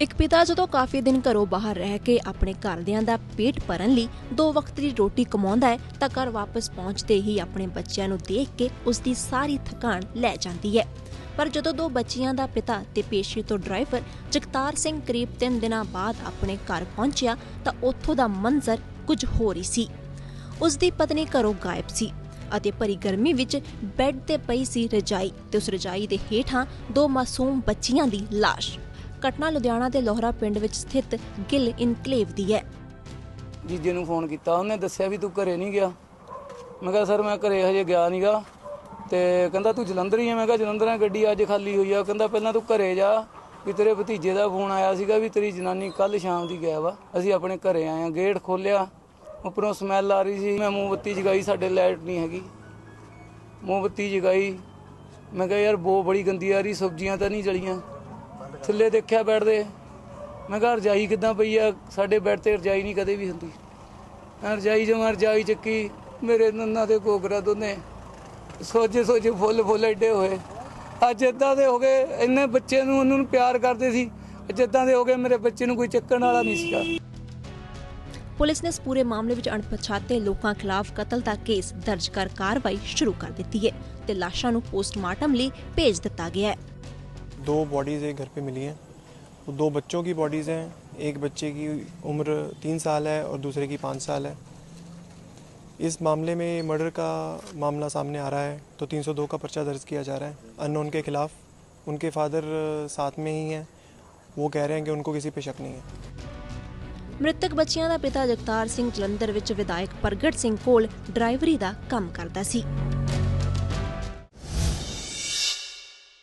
ਇੱਕ ਪਿਤਾ ਜਦੋਂ ਕਾਫੀ ਦਿਨ ਘਰੋਂ ਬਾਹਰ ਰਹਿ ਕੇ ਆਪਣੇ ਘਰਦਿਆਂ ਦਾ ਪੇਟ ਭਰਨ ਲਈ ਦੋ ਵਕਤ ਦੀ ਰੋਟੀ ਕਮਾਉਂਦਾ ਹੈ, ਤਾਂ ਘਰ ਵਾਪਸ ਪਹੁੰਚਦੇ ਹੀ ਆਪਣੇ ਬੱਚਿਆਂ ਨੂੰ ਦੇਖ ਕੇ ਉਸ ਦੀ ਸਾਰੀ ਥਕਾਨ ਲੈ ਜਾਂਦੀ ਹੈ। ਪਰ ਜਦੋਂ ਦੋ ਬੱਚਿਆਂ ਦਾ ਪਿਤਾ ਤੇ ਪੇਸ਼ੇ ਤੋਂ ਡਰਾਈਵਰ ਜਗਤਾਰ ਸਿੰਘ ਕਰੀਬ 3 ਦਿਨਾਂ ਬਾਅਦ ਆਪਣੇ ਘਰ ਪਹੁੰਚਿਆ, ਤਾਂ ਉੱਥੋਂ ਦਾ ਮੰਜ਼ਰ ਕੁਝ ਹੋਰ ਹੀ ਸੀ। ਉਸ ਦੀ ਪਤਨੀ ਘਰੋਂ ਗਾਇਬ ਸੀ ਅਤੇ ਭਰੀ ਗਰਮੀ ਵਿੱਚ ਬੈੱਡ ਤੇ ਪਈ ਸੀ ਰਜਾਈ ਤੇ ਉਸ ਰਜਾਈ ਦੇ ਹੇਠਾਂ ਦੋ ਮਾਸੂਮ ਬੱਚੀਆਂ ਦੀ ਲਾਸ਼। ਘਟਨਾ ਲੁਧਿਆਣਾ ਦੇ ਲੋਹਰਾ ਪਿੰਡ ਵਿੱਚ ਸਥਿਤ ਗਿੱਲ ਇਨਕਲੇਵ ਦੀ ਹੈ। ਜੀਜੇ ਨੂੰ ਫੋਨ ਕੀਤਾ, ਉਹਨੇ ਦੱਸਿਆ ਵੀ ਤੂੰ ਘਰੇ ਨਹੀਂ ਗਿਆ। ਮੈਂ ਕਿਹਾ, ਸਰ, ਮੈਂ ਘਰੇ ਹਜੇ ਗਿਆ ਨਹੀਂਗਾ ਤੇ ਕਹਿੰਦਾ, ਤੂੰ ਜਲੰਧਰ ਹੀ ਹੈ ਮੈਂ ਕਿਹਾ, ਜਲੰਧਰ ਗੱਡੀ ਅੱਜ ਖਾਲੀ ਹੋਈ ਆ। ਕਹਿੰਦਾ, ਪਹਿਲਾਂ ਤੂੰ ਘਰੇ ਜਾ, ਵੀ ਤੇਰੇ ਭਤੀਜੇ ਦਾ ਫੋਨ ਆਇਆ ਸੀਗਾ ਵੀ ਤੇਰੀ ਜਨਾਨੀ ਕੱਲ ਸ਼ਾਮ ਦੀ ਗਿਆ ਵਾ ਅਸੀਂ ਆਪਣੇ ਘਰੇ ਆਏ ਆ, ਗੇਟ ਖੋਲਿਆ ਉੱਪਰੋਂ ਸਮੈਲ ਆ ਰਹੀ ਸੀ, ਮੈਂ ਮੋਮਬੱਤੀ ਜਗਾਈ, ਸਾਡੇ ਲਾਈਟ ਨਹੀਂ ਹੈਗੀ। ਮੋਮਬੱਤੀ ਜਗਾਈ। ਮੈਂ ਕਿਹਾ, ਯਾਰ, ਬੋ ਬੜੀ ਗੰਦੀ ਆ ਰਹੀ, ਸਬਜ਼ੀਆਂ ਤਾਂ ਨਹੀਂ ਜਲੀਆਂ। ਥੱਲੇ ਦੇਖਿਆ ਬੈਠਦੇ। ਮੈਂ ਕਿਹਾ, ਰਜਾਈ ਕਿੱਦਾਂ ਪਈ ਆ? ਸਾਡੇ ਬੈੱਡ ਤੇ ਰਜਾਈ ਨਹੀਂ ਕਦੇ ਵੀ ਹੁੰਦੀ। ਮੈਂ ਰਜਾਈ ਜਮਾ ਰਜਾਈ ਚੱਕੀ। ਮੇਰੇ ਨੰਨਾ ਦੇ ਕੋਕਰਾ ਦੋਨੇ। ਸੋਜੇ ਸੋਜੇ ਫੁੱਲ ਫੁੱਲ ਏਡੇ ਹੋਏ। ਅੱਜ ਏਦਾਂ ਦੇ ਹੋ ਗਏ, ਇੰਨੇ ਬੱਚੇ ਨੂੰ ਉਹਨੂੰ ਨੂੰ ਪਿਆਰ ਕਰਦੇ ਸੀ। ਅੱਜ ਏਦਾਂ ਦੇ ਹੋ ਗਏ, ਮੇਰੇ ਬੱਚੇ ਨੂੰ ਕੋਈ ਚੱਕਣ ਵਾਲਾ ਨਹੀਂ ਸੀਗਾ। ਪੁਲਿਸ ਨੇ ਇਸ ਪੂਰੇ ਮਾਮਲੇ ਵਿੱਚ ਅਣਪਛਾਤੇ ਲੋਕਾਂ ਖਿਲਾਫ ਕਤਲ ਦਾ ਕੇਸ ਦਰਜ ਕਰ ਕਾਰਵਾਈ ਸ਼ੁਰੂ ਕਰ ਦਿੱਤੀ ਹੈ ਤੇ ਲਾਸ਼ਾਂ ਨੂੰ ਪੋਸਟਮਾਰਟਮ ਲਈ ਭੇਜ ਦਿੱਤਾ ਗਿਆ ਹੈ। दो बॉडीज़ एक घर पे मिली हैं वो दो बच्चों की बॉडीज़ हैं एक बच्चे की उम्र तीन साल है और दूसरे की पाँच साल है इस मामले में मर्डर का मामला सामने आ रहा है तो 302 का पर्चा दर्ज किया जा रहा है अननोन के खिलाफ उनके फादर साथ में ही हैं वो कह रहे हैं कि उनको किसी पे शक नहीं है ਮ੍ਰਿਤਕ ਬੱਚਿਆਂ ਦਾ ਪਿਤਾ ਜਗਤਾਰ ਸਿੰਘ ਜਲੰਧਰ ਵਿੱਚ ਵਿਧਾਇਕ ਪ੍ਰਗਟ ਸਿੰਘ ਕੋਲ ਡਰਾਈਵਰੀ ਦਾ ਕੰਮ ਕਰਦਾ ਸੀ